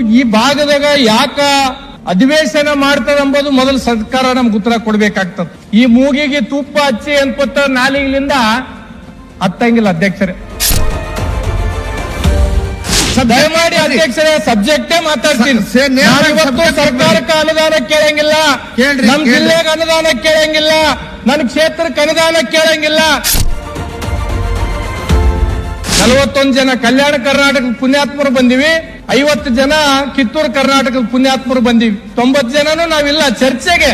ಈ ಭಾಗದಾಗ ಯಾಕ ಅಧಿವೇಶನ ಮಾಡ್ತದಂಬುದು ಮೊದಲು ಸರ್ಕಾರ ನಮ್ಗೆ ಉತ್ತರ ಕೊಡ್ಬೇಕಾಗ್ತದೆ. ಈ ಮೂಗಿಗೆ ತುಪ್ಪ ಹಚ್ಚಿ ಅನ್ಕೊತ ನಾಲಿಗಳಿಂದ ಹತ್ತಂಗಿಲ್ಲ ಅಧ್ಯಕ್ಷರೇ. ದಯಮಾಡಿ ಅಧ್ಯಕ್ಷರೇ ಸಬ್ಜೆಕ್ಟೇ ಮಾತಾಡ್ತೀನಿ. ಇವತ್ತು ಸರ್ಕಾರಕ್ಕೆ ಅನುದಾನ ಕೇಳಂಗಿಲ್ಲ. ನಮ್. ಜಿಲ್ಲೆಗೆ ಅನುದಾನ ಕೇಳಂಗಿಲ್ಲ. ನನ್ನ ಕ್ಷೇತ್ರಕ್ಕೆ ಅನುದಾನ ಕೇಳಂಗಿಲ್ಲ. ನಲವತ್ತೊಂದು ಜನ ಕಲ್ಯಾಣ ಕರ್ನಾಟಕ ಪುಣ್ಯಾತ್ಮರು ಬಂದಿವಿ. ಐವತ್ತು ಜನ ಕಿತ್ತೂರು ಕರ್ನಾಟಕದ ಪುಣ್ಯಾತ್ಮರು ಬಂದಿವಿ. ತೊಂಬತ್ತು ಜನನು ನಾವಿಲ್ಲ, ಚರ್ಚೆಗೆ.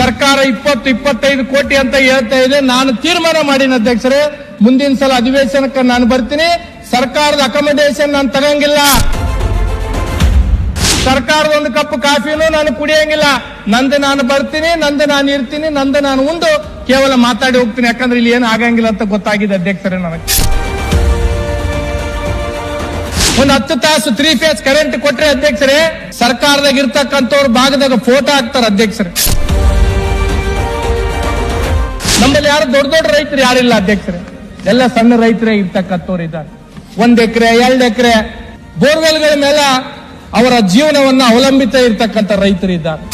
ಸರ್ಕಾರ ಇಪ್ಪತ್ತು, ಇಪ್ಪತ್ತೈದು ಕೋಟಿ ಅಂತ ಹೇಳ್ತಾ ಇದೆ. ನಾನು ತೀರ್ಮಾನ ಮಾಡಿನ ಅಧ್ಯಕ್ಷರೇ, ಮುಂದಿನ ಸಲ ಅಧಿವೇಶನಕ್ಕೆ ನಾನು ಬರ್ತೀನಿ. ಸರ್ಕಾರದ ಅಕಮಡೇಷನ್ ನಾನು ತಗಂಗಿಲ್ಲ. ಸರ್ಕಾರದ ಒಂದು ಕಪ್ ಕಾಫಿನೂ ನಾನು ಕುಡಿಯಂಗಿಲ್ಲ. ನಂದು ನಾನು ಬರ್ತೀನಿ, ನಂದು ನಾನು ಇರ್ತೀನಿ, ನಂದು ನಾನು ಉಂಡು. ಕೇವಲ ಮಾತಾಡಿ ಹೋಗ್ತೀನಿ. ಯಾಕಂದ್ರೆ ಇಲ್ಲಿ ಏನು ಆಗಂಗಿಲ್ಲ ಅಂತ ಗೊತ್ತಾಗಿದೆ ಅಧ್ಯಕ್ಷರೇ ನನಗೆ. ಒಂದು ಹತ್ತು ತಾಸು ತ್ರೀ ಫೇಸ್ ಕರೆಂಟ್ ಕೊಟ್ರೆ ಅಧ್ಯಕ್ಷರೇ, ಸರ್ಕಾರದಾಗ ಇರ್ತಕ್ಕಂಥವ್ರ ಭಾಗದಾಗ ಫೋಟೋ ಹಾಕ್ತಾರೆ ಅಧ್ಯಕ್ಷರೇ. ನಮ್ಮಲ್ಲಿ ಯಾರು ದೊಡ್ಡ ದೊಡ್ಡ ರೈತರು ಯಾರಿಲ್ಲ ಅಧ್ಯಕ್ಷರೇ. ಎಲ್ಲ ಸಣ್ಣ ರೈತರೇ ಇರ್ತಕ್ಕಂಥವ್ರು ಇದ್ದಾರೆ. ಒಂದ್ ಎಕರೆ, ಎರಡು ಎಕರೆ, ಬೋರ್ವೆಲ್ಗಳ ಮೇಲೆ ಅವರ ಜೀವನವನ್ನ ಅವಲಂಬಿತ ಇರ್ತಕ್ಕಂಥ ರೈತರು ಇದ್ದಾರೆ.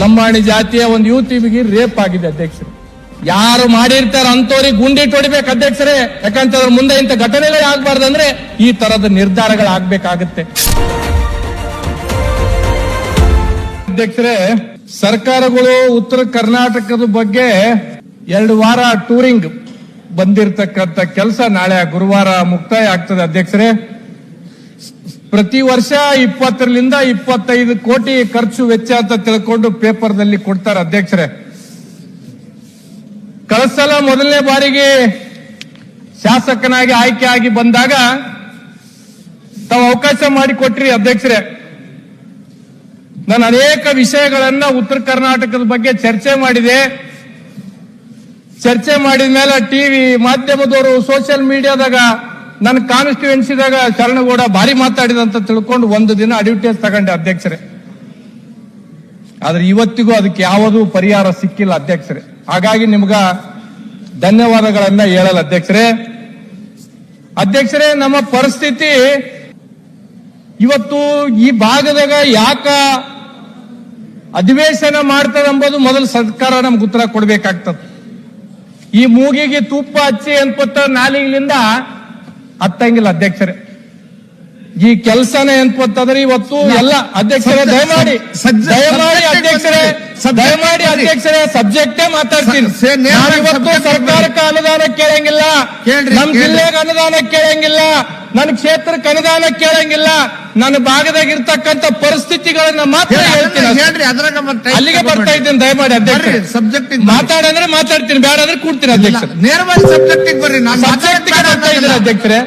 ಲಂಬಾಣಿ ಜಾತಿಯ ಒಂದು ಯುವತಿಗೆ ರೇಪ್ ಆಗಿದೆ ಅಧ್ಯಕ್ಷರು. ಯಾರು ಮಾಡಿರ್ತಾರ ಅಂತವ್ರಿಗೆ ಗುಂಡಿಟ್ಟು ಹೊಡಿಬೇಕು ಅಧ್ಯಕ್ಷರೇ. ಯಾಕಂತಂದ್ರೆ ಮುಂದೆ ಇಂಥ ಘಟನೆಗಳೇ ಆಗ್ಬಾರ್ದಂದ್ರೆ ಈ ತರದ ನಿರ್ಧಾರಗಳಾಗಬೇಕಾಗತ್ತೆ. ಅಧ್ಯಕ್ಷರೇ, ಸರ್ಕಾರಗಳು ಉತ್ತರ ಕರ್ನಾಟಕದ ಬಗ್ಗೆ ಎರಡು ವಾರ ಟೂರಿಂಗ್ ಬಂದಿರತಕ್ಕಂಥ ಕೆಲಸ ನಾಳೆ ಗುರುವಾರ ಮುಕ್ತಾಯ ಆಗ್ತದೆ ಅಧ್ಯಕ್ಷರೇ. ಪ್ರತಿ ವರ್ಷ ಇಪ್ಪತ್ತರಿಂದ ಇಪ್ಪತ್ತೈದು ಕೋಟಿ ಖರ್ಚು ವೆಚ್ಚ ಅಂತ ತಿಳ್ಕೊಂಡು ಪೇಪರ್ದಲ್ಲಿ ಕೊಡ್ತಾರೆ ಅಧ್ಯಕ್ಷರೇ. ಕಳಸಲ ಮೊದಲನೇ ಬಾರಿಗೆ ಶಾಸಕನಾಗಿ ಆಯ್ಕೆ ಆಗಿ ಬಂದಾಗ ತಾವು ಅವಕಾಶ ಮಾಡಿಕೊಟ್ರಿ ಅಧ್ಯಕ್ಷರೇ. ನಾನು ಅನೇಕ ವಿಷಯಗಳನ್ನ ಉತ್ತರ ಕರ್ನಾಟಕದ ಬಗ್ಗೆ ಚರ್ಚೆ ಮಾಡಿದೆ. ಚರ್ಚೆ ಮಾಡಿದ ಮೇಲೆ ಟಿವಿ ಮಾಧ್ಯಮದವರು ಸೋಷಿಯಲ್ ಮೀಡಿಯಾದಾಗ ನನ್ನ ಕಾನ್ಸ್ಟಿಟ್ಯೂನ್ಸಿದಾಗ ಶರಣಗೌಡ ಭಾರಿ ಮಾತಾಡಿದಂತ ತಿಳ್ಕೊಂಡು ಒಂದು ದಿನ ಅಡ್ವರ್ಟೈಸ್ ತಗೊಂಡೆ ಅಧ್ಯಕ್ಷರೇ. ಆದ್ರೆ ಇವತ್ತಿಗೂ ಅದಕ್ಕೆ ಯಾವುದೂ ಪರಿಹಾರ ಸಿಕ್ಕಿಲ್ಲ ಅಧ್ಯಕ್ಷರೇ. ಹಾಗಾಗಿ ನಿಮ್ಗ ಧನ್ಯವಾದಗಳನ್ನ ಹೇಳಲ್ಲ ಅಧ್ಯಕ್ಷರೇ. ಅಧ್ಯಕ್ಷರೇ ನಮ್ಮ ಪರಿಸ್ಥಿತಿ ಇವತ್ತು ಈ ಭಾಗದಾಗ ಯಾಕ ಅಧಿವೇಶನ ಮಾಡ್ತಾರೆ ಎಂಬುದು ಮೊದಲು ಸರ್ಕಾರ ನಮ್ಗೆ ಉತ್ತರ ಕೊಡ್ಬೇಕಾಗ್ತದೆ. ಈ ಮೂಗಿಗೆ ತುಪ್ಪ ಹಚ್ಚಿ ಎನ್ಪತ್ತ ನಾಲಿಗಳಿಂದ ಹತ್ತಂಗಿಲ್ಲ ಅಧ್ಯಕ್ಷರೇ. ಈ ಕೆಲಸನೇ ಅನ್ಕೊತಂದ್ರೆ ಇವತ್ತು ಎಲ್ಲ ಅಧ್ಯಕ್ಷರೇ ದಯಮಾಡಿ ದಯಮಾಡಿ ಅಧ್ಯಕ್ಷರೇ ದಯಮಾಡಿ. ಅಧ್ಯಕ್ಷರೇ ಸಬ್ಜೆಕ್ಟೇ ಮಾತಾಡ್ತೀನಿ. ಇವತ್ತು ಸರ್ಕಾರಕ್ಕೆ ಅನುದಾನ ಕೇಳಂಗಿಲ್ಲ. ನಮ್. ಜಿಲ್ಲೆಗೆ ಅನುದಾನ ಕೇಳಂಗಿಲ್ಲ. ನನ್ನ ಕ್ಷೇತ್ರಕ್ಕೆ ಅನುದಾನ ಕೇಳಂಗಿಲ್ಲ. ನನ್ನ ಭಾಗದಾಗ ಇರ್ತಕ್ಕಂತ ಪರಿಸ್ಥಿತಿಗಳನ್ನ ಮಾತ್ರ ಹೇಳ್ತೀನಿ ಅಲ್ಲಿಗೆ ಬರ್ತಾ ಇದ್ದೀನಿ ದಯಮಾಡಿ ಅಧ್ಯಕ್ಷ ಸಬ್ಜೆಕ್ಟ್ ಮಾತಾಡಂದ್ರೆ ಮಾತಾಡ್ತೀನಿ ಬೇಡ ಅಂದ್ರೆ ಕೂಡ್ತೀನಿ ಅಧ್ಯಕ್ಷ ನೇರವಾಗಿ ಸಬ್ಜೆಕ್ಟ್ ಬರ್ರಿ ನಾನು ಸಬ್ಜೆಕ್ಟ್ಗೆ ಬರ್ತಾ ಇದ್ದೀನಿ ಅಧ್ಯಕ್ಷರೇ.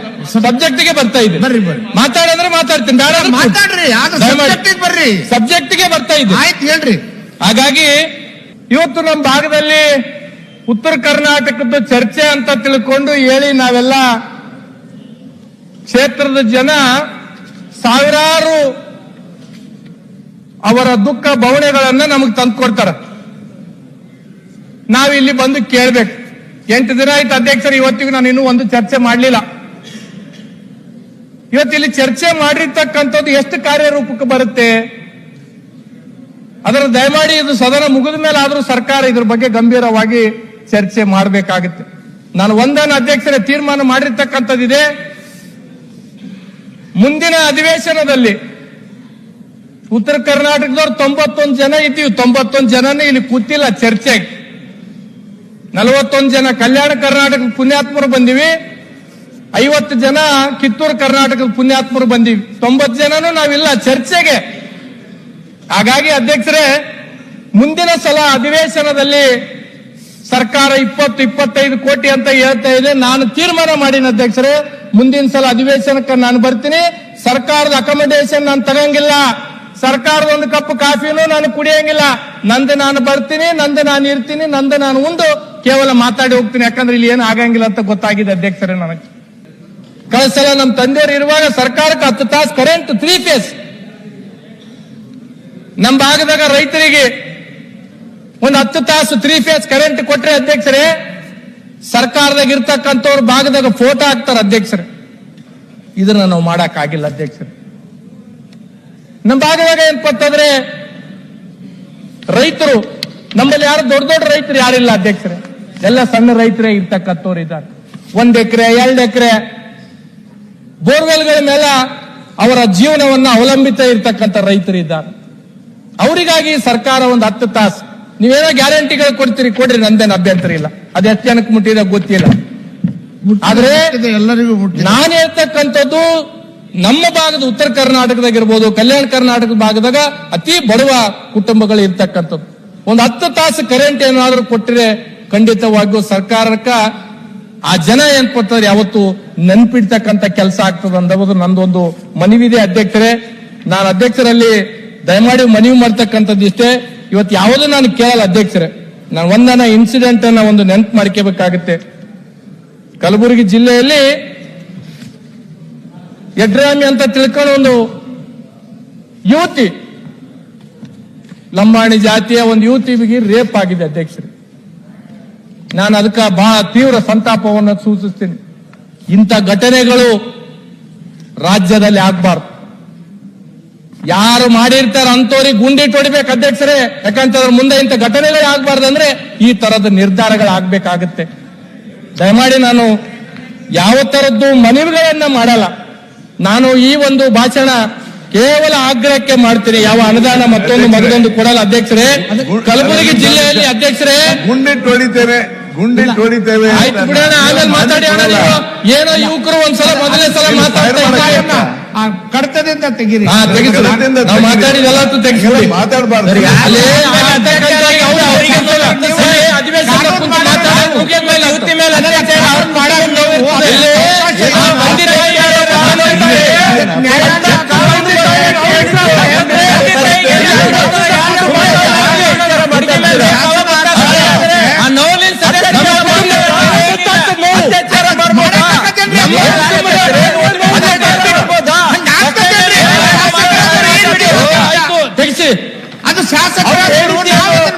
ಸಬ್ಜೆಕ್ಟ್ಗೆ ಬರ್ತಾ ಇದ್ದೀನಿ. ಬರ್ರಿ ಬರ್ರಿ. ಮಾತಾಡಂದ್ರೆ ಮಾತಾಡ್ತೀನಿ ಬೇಡ. ಮಾತಾಡ್ರಿ ದಯಮಾಡಿ. ಸಬ್ಜೆಕ್ಟ್ ಬರ್ರಿ. ಸಬ್ಜೆಕ್ಟ್ಗೆ ಬರ್ತಾ ಇದ್ದೀನಿ. ಆಯ್ತು ಹೇಳ್ರಿ. ಹಾಗಾಗಿ ಇವತ್ತು ನಮ್ಮ ಭಾಗದಲ್ಲಿ ಉತ್ತರ ಕರ್ನಾಟಕದ ಚರ್ಚೆ ಅಂತ ತಿಳ್ಕೊಂಡು ಹೇಳಿ ನಾವೆಲ್ಲ ಕ್ಷೇತ್ರದ ಜನ ಸಾವಿರಾರು ಅವರ ದುಃಖ ಬವಣೆಗಳನ್ನ ನಮಗೆ ತಂದ್ಕೊಡ್ತಾರ ನಾವು ಇಲ್ಲಿ ಬಂದು ಕೇಳ್ಬೇಕು. ಎಂಟು ದಿನ ಆಯ್ತು ಅಧ್ಯಕ್ಷರು, ಇವತ್ತಿಗೂ ನಾನು ಇನ್ನೂ ಒಂದು ಚರ್ಚೆ ಮಾಡಲಿಲ್ಲ. ಇವತ್ತಿಲ್ಲಿ ಚರ್ಚೆ ಮಾಡಿರ್ತಕ್ಕಂಥದ್ದು ಎಷ್ಟು ಕಾರ್ಯರೂಪಕ್ಕೆ ಬರುತ್ತೆ? ಅದರ ದಯಮಾಡಿ ಇದು ಸದನ ಮುಗಿದ ಮೇಲೆ ಆದರೂ ಸರ್ಕಾರ ಇದ್ರ ಬಗ್ಗೆ ಗಂಭೀರವಾಗಿ ಚರ್ಚೆ ಮಾಡಬೇಕಾಗುತ್ತೆ. ನಾನು ಒಂದನ್ನು ಅಧ್ಯಕ್ಷರೇ ತೀರ್ಮಾನ ಮಾಡಿರ್ತಕ್ಕಂಥದ್ದಿದೆ. ಮುಂದಿನ ಅಧಿವೇಶನದಲ್ಲಿ ಉತ್ತರ ಕರ್ನಾಟಕದವ್ರು ತೊಂಬತ್ತೊಂದು ಜನ ಇದ್ದೀವಿ. ತೊಂಬತ್ತೊಂದು ಜನನೇ ಇಲ್ಲಿ ಕೂತಿಲ್ಲ ಚರ್ಚೆಗೆ. ನಲವತ್ತೊಂದು ಜನ ಕಲ್ಯಾಣ ಕರ್ನಾಟಕದ ಪುಣ್ಯಾತ್ಮರು ಬಂದಿವಿ. ಐವತ್ತು ಜನ ಕಿತ್ತೂರು ಕರ್ನಾಟಕದ ಪುಣ್ಯಾತ್ಮರು ಬಂದಿವಿ. ತೊಂಬತ್ತು ಜನನೂ ನಾವಿಲ್ಲ, ಚರ್ಚೆಗೆ. ಹಾಗಾಗಿ ಅಧ್ಯಕ್ಷರೇ, ಮುಂದಿನ ಸಲ ಅಧಿವೇಶನದಲ್ಲಿ ಸರ್ಕಾರ ಇಪ್ಪತ್ತು, ಇಪ್ಪತ್ತೈದು ಕೋಟಿ ಅಂತ ಹೇಳ್ತಾ ಇದೆ. ನಾನು ತೀರ್ಮಾನ ಮಾಡಿನ ಅಧ್ಯಕ್ಷರೇ, ಮುಂದಿನ ಸಲ ಅಧಿವೇಶನಕ್ಕೆ ನಾನು ಬರ್ತೀನಿ. ಸರ್ಕಾರದ ಅಕಮಡೇಷನ್ ನಾನು ತಗಂಗಿಲ್ಲ. ಸರ್ಕಾರದ ಒಂದು ಕಪ್ ಕಾಫಿನೂ ನಾನು ಕುಡಿಯಂಗಿಲ್ಲ. ನಂದು ನಾನು ಬರ್ತೀನಿ, ನಂದು ನಾನು ಇರ್ತೀನಿ, ನಂದು ನಾನು ಒಂದು ಕೇವಲ ಮಾತಾಡಿ ಹೋಗ್ತೀನಿ. ಯಾಕಂದ್ರೆ ಇಲ್ಲಿ ಏನು ಆಗಂಗಿಲ್ಲ ಅಂತ ಗೊತ್ತಾಗಿದೆ ಅಧ್ಯಕ್ಷರೇ ನನಗೆ. ಕಳೆದ ಸಲ ನಮ್ಮ ತಂದೆಯವರು ಇರುವಾಗ ಸರ್ಕಾರಕ್ಕೆ ಹತ್ತು ತಾಸು ಕರೆಂಟ್ ತ್ರೀ ಫೇಸ್ ನಮ್ಮ ಭಾಗದಾಗ ರೈತರಿಗೆ ಒಂದು ಹತ್ತು ತಾಸು ತ್ರೀ ಫೇಸ್ ಕರೆಂಟ್ ಕೊಟ್ಟರೆ ಅಧ್ಯಕ್ಷರೇ, ಸರ್ಕಾರದಾಗ ಇರ್ತಕ್ಕಂಥವ್ರ ಭಾಗದಾಗ ಫೋಟೋ ಹಾಕ್ತಾರೆ ಅಧ್ಯಕ್ಷರೇ. ಇದನ್ನ ನಾವು ಮಾಡಕ್ ಆಗಿಲ್ಲ ಅಧ್ಯಕ್ಷರೇ. ನಮ್ಮ ಭಾಗದಾಗ ಏನ್ ಅಂತಂದ್ರೆ ರೈತರು, ನಮ್ಮಲ್ಲಿ ಯಾರು ದೊಡ್ಡ ದೊಡ್ಡ ರೈತರು ಯಾರಿಲ್ಲ ಅಧ್ಯಕ್ಷರೇ. ಎಲ್ಲ ಸಣ್ಣ ರೈತರೇ ಇರ್ತಕ್ಕಂಥವ್ರು ಇದ್ದಾರೆ. ಒಂದ್ ಎಕರೆ, ಎರಡು ಎಕರೆ, ಬೋರ್ವೆಲ್ಗಳ ಮೇಲೆ ಅವರ ಜೀವನವನ್ನ ಅವಲಂಬಿತ ಇರ್ತಕ್ಕಂಥ ರೈತರು ಇದ್ದಾರೆ. ಅವರಿಗಾಗಿ ಸರ್ಕಾರ ಒಂದು ಹತ್ತು ತಾಸು. ನೀವೇನೋ ಗ್ಯಾರಂಟಿಗಳು ಕೊಡ್ತೀರಿ ಕೊಡ್ರಿ ನಂದೇನು ಅಭ್ಯಂತರ ಇಲ್ಲ. ಅದು ಎಷ್ಟು ಜನಕ್ಕೆ ಮುಟ್ಟಿದ ಗೊತ್ತಿಲ್ಲ. ಆದ್ರೆ ಎಲ್ಲರಿಗೂ ನಾನು ಹೇಳ್ತಕ್ಕಂಥದ್ದು ನಮ್ಮ ಭಾಗದ ಉತ್ತರ ಕರ್ನಾಟಕದಾಗಿರ್ಬೋದು ಕಲ್ಯಾಣ ಕರ್ನಾಟಕದ ಭಾಗದಾಗ ಅತಿ ಬಡವ ಕುಟುಂಬಗಳು ಇರ್ತಕ್ಕಂಥದ್ದು. ಒಂದು ಹತ್ತು ತಾಸು ಕರೆಂಟ್ ಏನಾದ್ರೂ ಕೊಟ್ಟರೆ ಖಂಡಿತವಾಗಿಯೂ ಸರ್ಕಾರಕ್ಕ ಆ ಜನ ಏನ್ ಕೊಡ್ತಾರೆ ಯಾವತ್ತು ನೆನ್ಪಿಡ್ತಕ್ಕಂಥ ಕೆಲಸ ಆಗ್ತದೆ ಅನ್ನೋದು ನಂದೊಂದು ಮನವಿದೆ ಅಧ್ಯಕ್ಷರೇ. ನಾನು ಅಧ್ಯಕ್ಷರಲ್ಲಿ ದಯಮಾಡಿ ಮನವಿ ಮಾಡ್ತಕ್ಕಂಥದ್ದು ಇಷ್ಟೇ. ಇವತ್ತು ಯಾವುದೂ ನಾನು ಕೇಳಲ್ಲ ಅಧ್ಯಕ್ಷರೇ. ನಾನು ಒಂದನ ಇನ್ಸಿಡೆಂಟ್ ಅನ್ನ ಒಂದು ನೆನಪು ಮಾಡ್ಕೋಬೇಕಾಗುತ್ತೆ. ಕಲಬುರಗಿ ಜಿಲ್ಲೆಯಲ್ಲಿ ಯಡ್ರಾಮಿ ಅಂತ ತಿಳ್ಕೊಂಡು ಒಂದು ಯುವತಿ, ಲಂಬಾಣಿ ಜಾತಿಯ ಒಂದು ಯುವತಿಗೆ ರೇಪ್ ಆಗಿದೆ ಅಧ್ಯಕ್ಷರು. ನಾನು ಅದಕ್ಕೆ ಬಹಳ ತೀವ್ರ ಸಂತಾಪವನ್ನು ಸೂಚಿಸ್ತೀನಿ. ಇಂಥ ಘಟನೆಗಳು ರಾಜ್ಯದಲ್ಲಿ ಆಗ್ಬಾರ್ದು. ಯಾರು ಮಾಡಿರ್ತಾರ ಅಂತವ್ರಿಗೆ ಗುಂಡಿಟ್ಟು ಹೊಡಿಬೇಕು ಅಧ್ಯಕ್ಷರೇ. ಯಾಕಂತಂದ್ರೆ ಮುಂದೆ ಇಂಥ ಘಟನೆಗಳು ಆಗ್ಬಾರ್ದು ಅಂದ್ರೆ ಈ ತರದ ನಿರ್ಧಾರಗಳು ಆಗ್ಬೇಕಾಗತ್ತೆ ದಯಮಾಡಿ ನಾನು ಯಾವ ತರದ್ದು ಮನವಿಗಳನ್ನ ಮಾಡಲ್ಲ. ನಾನು ಈ ಒಂದು ಭಾಷಣ ಕೇವಲ ಆಗ್ರಹಕ್ಕೆ ಮಾಡ್ತೀನಿ. ಯಾವ ಅನುದಾನ ಮತ್ತೊಂದು ಮಗದೊಂದು ಕೊಡಲ್ಲ ಅಧ್ಯಕ್ಷರೇ. ಕಲಬುರಗಿ ಜಿಲ್ಲೆಯಲ್ಲಿ ಅಧ್ಯಕ್ಷರೇ. ಗುಂಡಿಟ್ಟು ಹೊಡಿತೇವೆ ಗುಂಡಿ ಹೊಡಿತೇವೆ ಆಯ್ತು ಬಿಡೋಣ ಆಮೇಲೆ ಮಾತಾಡಿ. ಏನೋ ಯುವಕರು ಒಂದ್ಸಲ ಮೊದಲನೇ ಸಲ ಮಾತಾಡ್ತಾ. ಆ ಕಡತದಿಂದ ತೆಗೀರಿ. ಹಾ ನಾವು ಮಾತಾಡಿದೆಲ್ಲ ತೆಗಿಸಿ ಮಾತಾಡಬಾರ್ದು. ಅದು ಶಾಸಕರ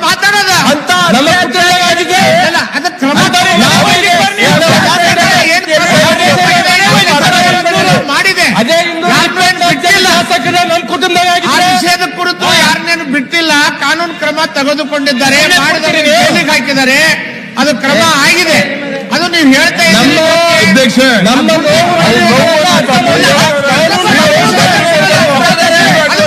ಮಾತಾಡೋದ. ಅಂತ ಮಾಡಿದೆ. ಅದೇ ಶಾಸಕರ ಕುರಿತು ಯಾರನ್ನೇನು ಬಿಟ್ಟಿಲ್ಲ ಕಾನೂನು ಕ್ರಮ ತೆಗೆದುಕೊಂಡಿದ್ದಾರೆ? ಹಾಕಿದ್ದಾರೆ. ಅದು ಕ್ರಮ ಆಗಿದೆ. ಅದು ನೀವು ಹೇಳ್ತಾ ಇದ್ದೀರಿ ಅಧ್ಯಕ್ಷ ನಮ್ಮ ನೋವು ಅದು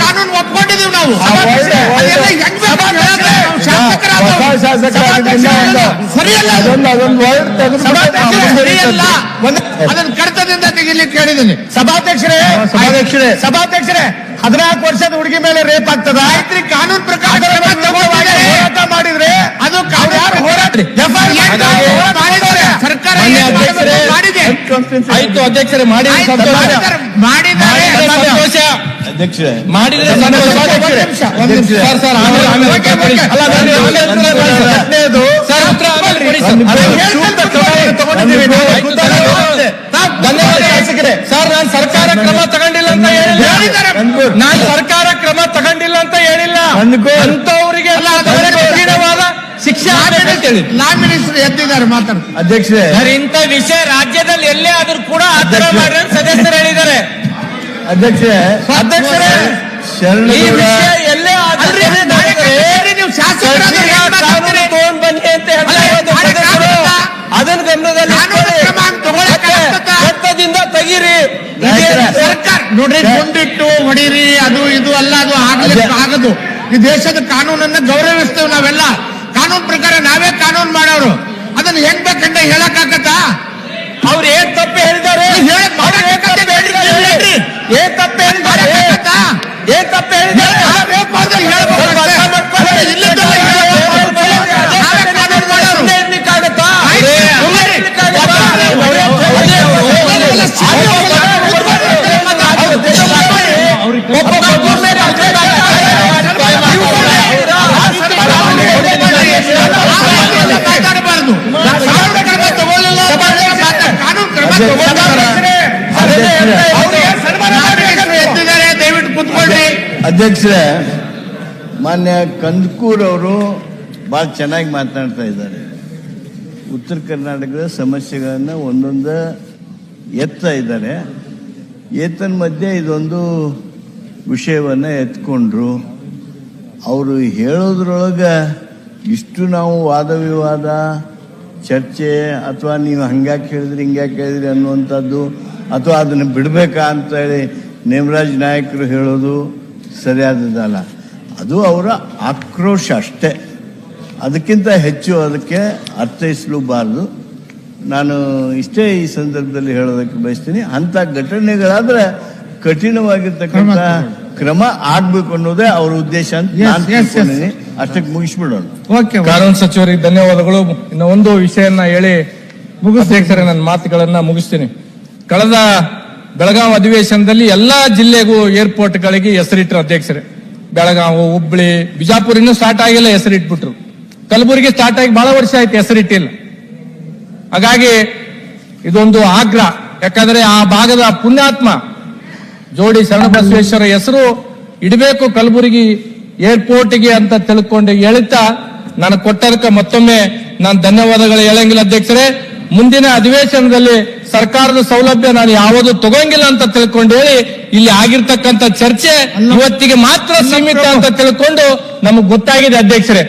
ಕಾನೂನು ಒಪ್ಕೊಂಡಿದೀವಿ ನಾವು ಅದೆಲ್ಲ ಹೆಂಗ್ ಬೇಕು ಹೇಳೋದು? ನಾವು ಶಾಸಕರಾದವ್ರು. ಹೊಸ ಶಾಸಕರಾಗಿದ್ದರಿಂದ. ಅದೊಂದು ಅದೊಂದು ವರ್ಡ್ ಒಂದು- ಅದನ್ನ ಕಡತದಿಂದ ತೆಗಿಲಿಕ್ಕೆ ಕೇಳಿದ್ದೀನಿ. ಸಭಾಧ್ಯಕ್ಷರೇ ಸಭಾಧ್ಯಕ್ಷರೇ. ಸಭಾಧ್ಯಕ್ಷರೇ ಹದಿನಾಲ್ಕು ವರ್ಷದ ಹುಡುಗಿ ಮೇಲೆ ರೇಪ್ ಆಗ್ತದ? ಆಯ್ತ್ರಿ ಕಾನೂನು ಪ್ರಕಾರ. ಹೋರಾಟ ಮಾಡಿದ್ರೆ ಅದು ಯಾರು ಹೋರಾಟ ಸರ್ಕಾರ ಮಾಡಿದೆ. ಆಯ್ತು ಅಧ್ಯಕ್ಷರೇ ಮಾಡಿ ಮಾಡಿದ್ದಾರೆ. ಅಧ್ಯಕ್ಷರೇ. ಮಾಡಿದ್ರೆ. ಸರ್ ನಾನು ಸರ್ಕಾರ ಕ್ರಮ ತಗೊಂಡಿಲ್ಲ ಅಂತ ಹೇಳಿಲ್ಲ. ಹೇಳಿದ್ದಾರೆ. ನಾನು ಸರ್ಕಾರ ಕ್ರಮ ತಗೊಂಡಿಲ್ಲ ಅಂತ ಹೇಳಿಲ್ಲ. ಅಂತವರಿಗೆ. ಕಠಿಣವಾದ ಶಿಕ್ಷೆ ಹೇಳಿ ಮಿನಿಸ್ಟರ್ ಎದ್ದಿದ್ದಾರೆ ಮಾತಾಡ್ತಾರೆ ಅಧ್ಯಕ್ಷರೇ ಸರ್ ಇಂಥ ವಿಷಯ ರಾಜ್ಯದಲ್ಲಿ ಎಲ್ಲೇ ಆದ್ರೂ ಕೂಡ ಆತರ ಮಾಡ್ರಿ ಸದಸ್ಯರು ಹೇಳಿದ್ದಾರೆ. ಅಧ್ಯಕ್ಷರೇ ಅಧ್ಯಕ್ಷರೇ ಈ ಶರಣಗೌಡ ವಿಷಯ ಎಲ್ಲೇ ನೀವು? ಅದನ್ನ ಗಮನದಲ್ಲಿ ಆಗ್ತದಾ? ತೆಗೀರಿ. ಸರ್ಕಾರ. ನೋಡ್ರಿ ಕೊಂಡಿಟ್ಟು ಹೊಡೀರಿ ಅದು ಇದು ಅಲ್ಲ ಅದು ಆಗಲಿ ಅದೇ. ಆಗದು. ಈ ದೇಶದ ಕಾನೂನನ್ನ ಗೌರವಿಸ್ತೇವೆ ನಾವೆಲ್ಲ. ಕಾನೂನು ಪ್ರಕಾರ ನಾವೇ ಕಾನೂನು ಮಾಡೋರು. ಅದನ್ನ ಹೆಂಗ್ ಬೇಕಂತ ಹೇಳಕ್ ಆಗತ್ತಾ ಅವ್ರು ಏನ್ ತಪ್ಪು ಹೇಳಿದ್ದಾರೆ. ಏನ್ ತಪ್ಪು ಹೇಳಿದ್ದಾರೆ? ಏನ್ ತಪ್ಪು ಹೇಳಿದ್ದಾರೆ ಆ ರೇಪ್ ಮಾಡ್ದವ್ರು ಹೇಳ್ಬೇಕು ಅಷ್ಟೇ. ಅದೇ ಇಲ್ಲದವ್ರು ಹೇಳ್ಬೇಕು. ನಾವೇ ಕಾನೂನು ಮಾಡೋರು. ಸುಮ್ನೆ ಇರ್ಲಿಕ್ಕಾಗತ್ತಾ? ಆಯ್ತು, ಸುಮ್ನೆ ಸುಮ್ನೆ ಇರ್ಲಿಕ್ಕಾಗತ್ತಾ? ಅವ್ರೇ- ಅದೇ, ಅವ್ರೆಲ್ಲ ಸಾಕು. ಒಬ್ಬ ಮಗು ಮೇಲೆ ಅತ್ಯಾಚಾರ ಅಧ್ಯಕ್ಷರೇ, ಮಾನ್ಯ ಕಂದಕೂರ್ ಅವರು ಭಾಳ ಚೆನ್ನಾಗಿ ಮಾತನಾಡ್ತಾ ಇದ್ದಾರೆ. ಉತ್ತರ ಕರ್ನಾಟಕದ ಸಮಸ್ಯೆಗಳನ್ನು ಒಂದೊಂದು ಎತ್ತಾ ಇದ್ದಾರೆ. ಏತನ ಮಧ್ಯೆ ಇದೊಂದು ವಿಷಯವನ್ನು ಎತ್ಕೊಂಡ್ರು. ಅವರು ಹೇಳೋದ್ರೊಳಗೆ ಇಷ್ಟು ನಾವು ವಾದ ವಿವಾದ, ಚರ್ಚೆ, ಅಥವಾ ನೀವು ಹಂಗ್ಯಾಕೆ ಹೇಳಿದ್ರಿ, ಹಿಂಗ್ಯಾಕೆ ಹೇಳಿದ್ರಿ ಅನ್ನುವಂಥದ್ದು, ಅಥವಾ ಅದನ್ನು ಬಿಡಬೇಕಾ ಅಂತೇಳಿ ನೇಮರಾಜ್ ನಾಯಕರು ಹೇಳೋದು ಸರಿಯಾದದಲ್ಲ ಅದು ಅವರ ಆಕ್ರೋಶ ಅಷ್ಟೇ. ಅದಕ್ಕಿಂತ ಹೆಚ್ಚು ಅದಕ್ಕೆ ಅರ್ಥೈಸಲೂಬಾರದು. ನಾನು ಇಷ್ಟೇ ಈ ಸಂದರ್ಭದಲ್ಲಿ ಹೇಳೋದಕ್ಕೆ ಬಯಸ್ತೀನಿ ಅಂಥ ಘಟನೆಗಳಾದ್ರೆ ಕಠಿಣವಾಗಿರ್ತಕ್ಕಂಥ ಕ್ರಮ ಆಗ್ಬೇಕು ಅನ್ನೋದೇ ಅವರ ಉದ್ದೇಶ ಅಂತ. ಅಷ್ಟಕ್ಕೆ ಮುಗಿಸ್ಬಿಡೋಣ. ಓಕೆ ಕಾನೂನು ಸಚಿವರಿಗೆ ಧನ್ಯವಾದಗಳು. ಇನ್ನು ಒಂದು ವಿಷಯನ್ನ ಹೇಳಿ ಅಧ್ಯಕ್ಷರೇ ನನ್ನ ಮಾತುಗಳನ್ನ ಮುಗಿಸ್ತೀನಿ. ಕಳೆದ ಬೆಳಗಾವಿ ಅಧಿವೇಶನದಲ್ಲಿ ಎಲ್ಲಾ ಜಿಲ್ಲೆಗೂ ಏರ್ಪೋರ್ಟ್ಗಳಿಗೆ ಹೆಸರಿಟ್ಟರು ಅಧ್ಯಕ್ಷರೇ. ಬೆಳಗಾವಿ, ಹುಬ್ಳಿ, ಬಿಜಾಪುರ ಇನ್ನೂ ಸ್ಟಾರ್ಟ್ ಆಗಿಲ್ಲ, ಹೆಸರಿಟ್ಬಿಟ್ರು. ಕಲಬುರಗಿ ಸ್ಟಾರ್ಟ್ ಆಗಿ ಬಹಳ ವರ್ಷ ಆಯ್ತು, ಹೆಸರಿಟ್ಟಿಲ್ಲ. ಹಾಗಾಗಿ ಇದೊಂದು ಆಗ್ರಹ. ಯಾಕಂದ್ರೆ ಆ ಭಾಗದ ಪುಣ್ಯಾತ್ಮ ಜೋಡಿ ಶರಣಬಸವೇಶ್ವರ ಹೆಸರು ಇಡಬೇಕು ಕಲಬುರಗಿ ಏರ್ಪೋರ್ಟ್ಗೆ ಅಂತ ತಿಳ್ಕೊಂಡು ಹೇಳ್ತಾ ನಾನು ಕೊಟ್ಟದಕ್ಕೆ ಮತ್ತೊಮ್ಮೆ ನಾನು ಧನ್ಯವಾದಗಳು ಹೇಳಂಗಿಲ್ಲ ಅಧ್ಯಕ್ಷರೇ. ಮುಂದಿನ ಅಧಿವೇಶನದಲ್ಲಿ ಸರ್ಕಾರದ ಸೌಲಭ್ಯ ನಾನು ಯಾವುದು ತಗೋಂಗಿಲ್ಲ ಅಂತ ತಿಳ್ಕೊಂಡು ಹೇಳಿ ಇಲ್ಲಿ ಆಗಿರ್ತಕ್ಕಂಥ ಚರ್ಚೆ ಇವತ್ತಿಗೆ ಮಾತ್ರ ಸೀಮಿತ ಅಂತ ತಿಳ್ಕೊಂಡು ನಮಗ್ ಗೊತ್ತಾಗಿದೆ ಅಧ್ಯಕ್ಷರೇ.